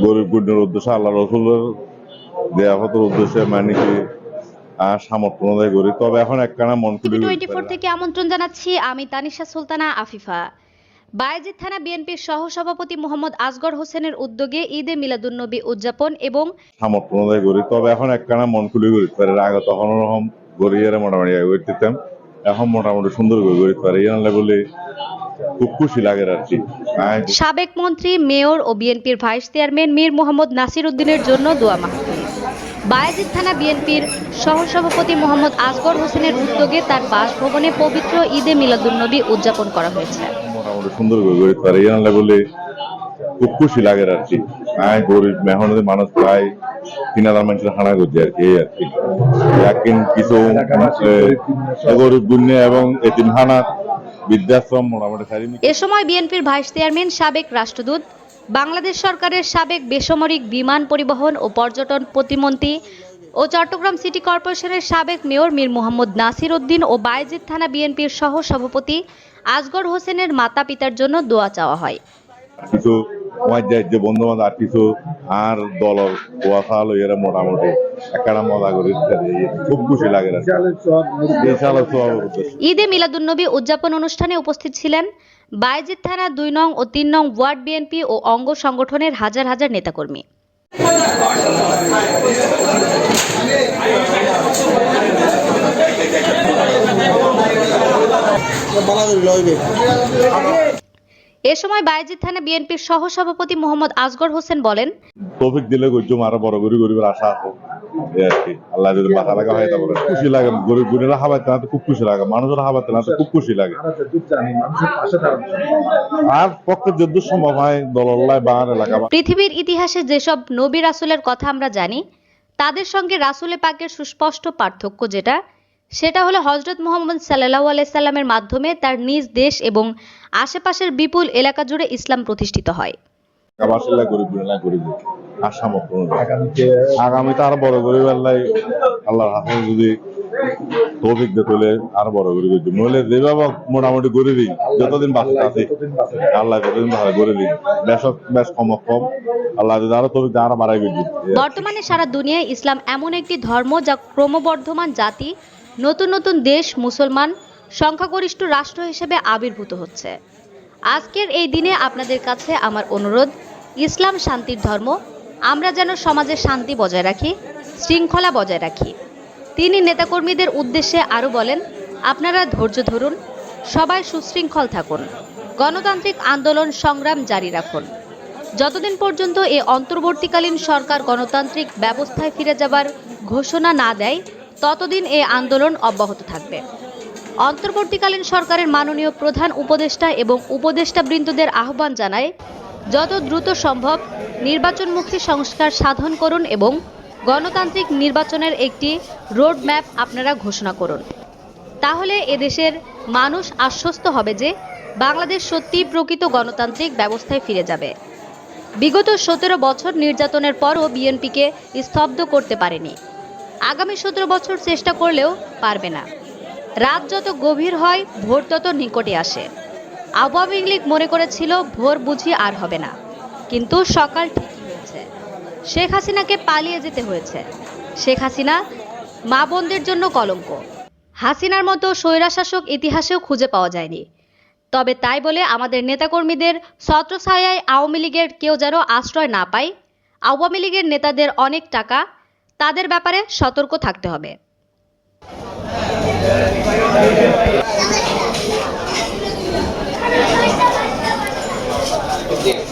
গরিব গুণের উদ্দেশ্যে আল্লাহ রসুলের দেয়া হতের উদ্দেশ্যে মানে কি আর সামর্থ্য অনুযায়ী করি। তবে এখন একখানা মন খুলে টোয়েন্টি ফোর থেকে আমন্ত্রণ জানাচ্ছি আমি তানিশা সুলতানা আফিফা। বায়েজিদ থানা বিএনপির সহসভাপতি মোহাম্মদ আসগর হোসেনের উদ্যোগে ঈদে মিলাদুন্নবী উদযাপন এবং সামর্থ্য অনুযায়ী করি। তবে এখন একখানা মন খুলে করি। পারে আগে তখন ওরকম গড়িয়ে মোটামুটি এখন মোটামুটি সুন্দর করে করি পারে। বলে খুব খুশি লাগে আর কি। সাবেক মন্ত্রী মেয়র ও বিএনপির ভাইস চেয়ারম্যান মীর মোহাম্মদ নাসির উদ্দিনের জন্য দোয়া মাহফিল। বায়েজিদ থানা বিএনপির সহসভাপতি মোহাম্মদ আসগর হোসেনের উদ্যোগে তার বাসভবনে পবিত্র ঈদে মিলাদুন্নবী উদযাপন করা হয়েছে। মোটামুটি সুন্দর করে পারে বলে খুব খুশি লাগে আর কি। আয় গরিব মেহনতি মানুষ প্রায় তিন হাজার মানুষের হানা করছে আর কি আর কি। কিছু গরিব এবং এতিমখানা বৃদ্ধাশ্রম মোটামুটি সারি এ সময় বিএনপির ভাইস চেয়ারম্যান সাবেক রাষ্ট্রদূত বাংলাদেশ সরকারের সাবেক বেসামরিক বিমান পরিবহন ও পর্যটন প্রতিমন্ত্রী ও চট্টগ্রাম সিটি কর্পোরেশনের সাবেক মেয়র মীর মোহাম্মদ নাসির উদ্দিন ও বায়েজিদ থানা বিএনপির সহ সভাপতি আসগর হোসেনের মাতা পিতার জন্য দোয়া চাওয়া হয়। কিছু যে বন্ধু বান্ধব আর কিছু আর কুয়াশা হলো এরা মোটামুটি ঈদে মিলাদুন্নবী উদযাপন অনুষ্ঠানে উপস্থিত ছিলেন বায়েজিদ থানা দুই নং ও তিন নং ওয়ার্ড বিএনপি ও অঙ্গ সংগঠনের হাজার হাজার নেতাকর্মী। এ সময় বায়েজিদ থানা বিএনপির সহ সভাপতি মোহাম্মদ আসগর হোসেন বলেন তৌফিক দিলে গজ্জুম আরও বড় গরিব গরিবের আশা আছে। আল্লাহ যদি মাথা লাগা হয় তারপরে খুশি লাগে। গরিব গুণেরা হাবাইতে না তো খুব খুশি লাগে। মানুষের হাবাইতে না তো খুব খুশি লাগে। আর পক্ষে যদ্দু সম্ভব হয় দলল্লায় বাঙার এলাকা পৃথিবীর ইতিহাসে যেসব নবী রাসূলের কথা আমরা জানি তাদের সঙ্গে রাসূলে পাকের সুস্পষ্ট পার্থক্য যেটা সেটা হলো হজরত মোহাম্মদ সাল্লাহ আলাইসাল্লামের মাধ্যমে তার নিজ দেশ এবং আশেপাশের বিপুল এলাকা জুড়ে ইসলাম প্রতিষ্ঠিত হয়। আর সামর্থ্য আগামীতে আরও বড় গরিব আল্লাহ আল্লাহর যদি তৌফিক দিয়ে তোলে আরও বড় গরিব হইতে নইলে যেভাবে মোটামুটি যতদিন বাঁচতে আছে আল্লাহ যতদিন ভালো গরিবই। বেশ বেশ কম কম। আল্লাহ যদি আরও তৌফিক দিয়ে আরও বাড়াই গেছি বর্তমানে সারা দুনিয়ায় ইসলাম এমন একটি ধর্ম যা ক্রমবর্ধমান জাতি নতুন নতুন দেশ মুসলমান সংখ্যাগরিষ্ঠ রাষ্ট্র হিসেবে আবির্ভূত হচ্ছে। আজকের এই দিনে আপনাদের কাছে আমার অনুরোধ, ইসলাম শান্তির ধর্ম, আমরা যেন সমাজে শান্তি বজায় রাখি, শৃঙ্খলা বজায় রাখি। তিনি নেতাকর্মীদের উদ্দেশ্যে আরও বলেন, আপনারা ধৈর্য ধরুন, সবাই সুশৃঙ্খল থাকুন, গণতান্ত্রিক আন্দোলন সংগ্রাম জারি রাখুন। যতদিন পর্যন্ত এ অন্তর্বর্তীকালীন সরকার গণতান্ত্রিক ব্যবস্থায় ফিরে যাবার ঘোষণা না দেয় ততদিন এ আন্দোলন অব্যাহত থাকবে। অন্তর্বর্তীকালীন সরকারের মাননীয় প্রধান উপদেষ্টা এবং উপদেষ্টা বৃন্দদের আহ্বান জানায়, যত দ্রুত সম্ভব নির্বাচনমুখী সংস্কার সাধন করুন এবং গণতান্ত্রিক নির্বাচনের একটি রোড ম্যাপ আপনারা ঘোষণা করুন। তাহলে এদেশের মানুষ আশ্বস্ত হবে যে বাংলাদেশ সত্যিই প্রকৃত গণতান্ত্রিক ব্যবস্থায় ফিরে যাবে। বিগত সতেরো বছর নির্যাতনের পরও বিএনপিকে স্তব্ধ করতে পারেনি। আগামী সতেরো বছর চেষ্টা করলেও পারবে না। রাত যত গভীর হয়, ভোর তত নিকটে আসে। আওয়ামী লীগ মনে করেছিল, ভোর বুঝি আর হবে না। কিন্তু সকাল ঠিকই হয়েছে। শেখ হাসিনাকে পালিয়ে যেতে হয়েছে। শেখ হাসিনা মা বোনদের জন্য কলঙ্ক। হাসিনার মতো স্বৈরাশাসক ইতিহাসেও খুঁজে পাওয়া যায়নি। তবে তাই বলে আমাদের নেতাকর্মীদের ছত্রছায়ায় আওয়ামী লীগের কেউ যেন আশ্রয় না পায়, আওয়ামী লীগের নেতাদের অনেক টাকা তাদের ব্যাপারে সতর্ক থাকতে হবে Yeah.